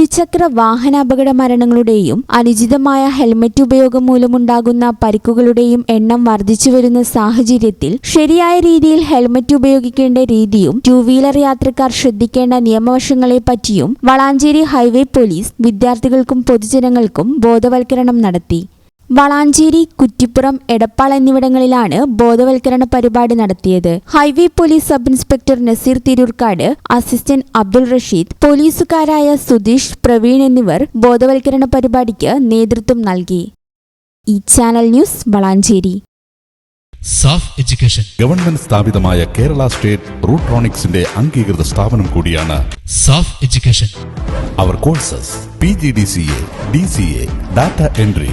ഇരുചക്ര വാഹനാപകട മരണങ്ങളുടെയും അനുചിതമായ ഹെൽമറ്റ് ഉപയോഗം മൂലമുണ്ടാകുന്ന പരിക്കുകളുടെയും എണ്ണം വർദ്ധിച്ചുവരുന്ന സാഹചര്യത്തിൽ ശരിയായ രീതിയിൽ ഹെൽമറ്റ് ഉപയോഗിക്കേണ്ട രീതിയും ടൂ വീലർ യാത്രക്കാർ ശ്രദ്ധിക്കേണ്ട നിയമവശങ്ങളെ പറ്റിയും വളാഞ്ചേരി ഹൈവേ പോലീസ് വിദ്യാർത്ഥികൾക്കും പൊതുജനങ്ങൾക്കും ബോധവൽക്കരണം നടത്തി. വളാഞ്ചേരി കുറ്റിപ്പുറം എടപ്പാൾ എന്നിവിടങ്ങളിലാണ് ബോധവൽക്കരണ പരിപാടി നടത്തിയത്. Highway police sub inspector Naseer Tirurkkad assistant Abdul Rasheed പോലീസുകാരായ Sudheesh Praveen എന്നിവർ ബോധവൽക്കരണ പരിപാടിക്ക് നേതൃത്വം നൽകി. ഈ channel news Valanchery. SAF education. Government സ്ഥാപിതമായ കേരള സ്റ്റേറ്റ് റൂട്രോണിക്സിന്റെ അംഗീകൃത സ്ഥാപനം കൂടിയാണ് SAFF education. Our courses P G D C A D C A data entry